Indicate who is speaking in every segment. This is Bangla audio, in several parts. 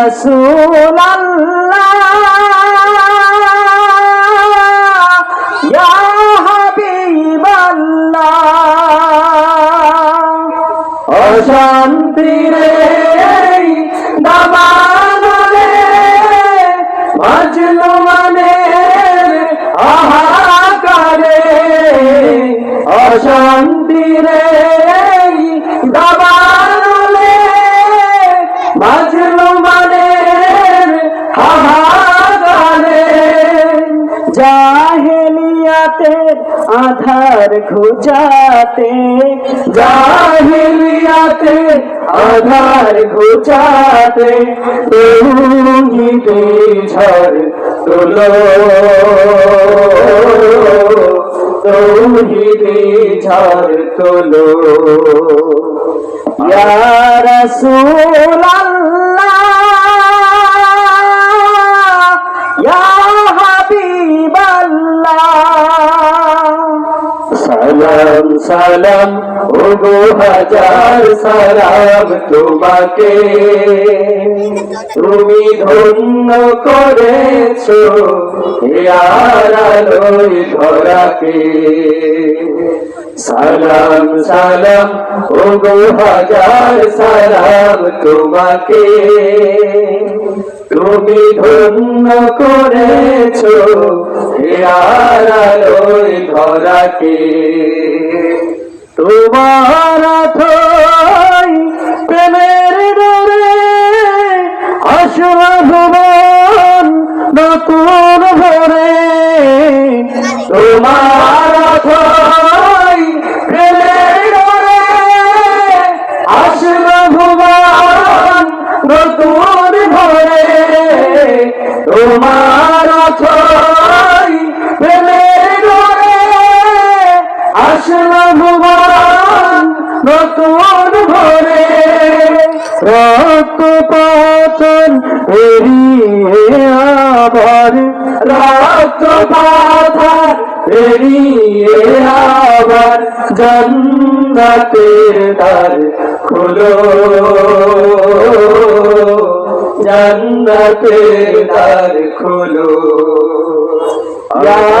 Speaker 1: রাসূল ইয়া হাবিব অশান্তি রে দাবানলে মাজলু মানে আহাকারে অশান্তি রে দাবানলে আধার ঘুচাতে জাহেলিয়াতে আধার ঘুচাতে তৌহিদে ঝড় তোলো। তৌহিদে ঝড় তোলো। ইয়া রাসূলাল্লাহ সালাম ওগো হাজার সালাম তোমাকে। তুমি ধন্য করেছ আলোয় ধরাকে সালাম সালাম ওগো হাজার সালাম তোমাকে। তুমি ধন্য করেছ আলোয় ধরাকে তোমার থই প্রেমের ডরে আসল ভুবন নতুন ভরে। তোমার নতুন ভরে রক্ত পাতন এড়িয়ে আবার রক্ত পাথর এড়িয়ে আবার জন্নতের দ্বার খুলো। জন্নতের দ্বার খুলো। ইয়া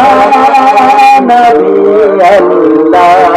Speaker 1: ইয়া নবী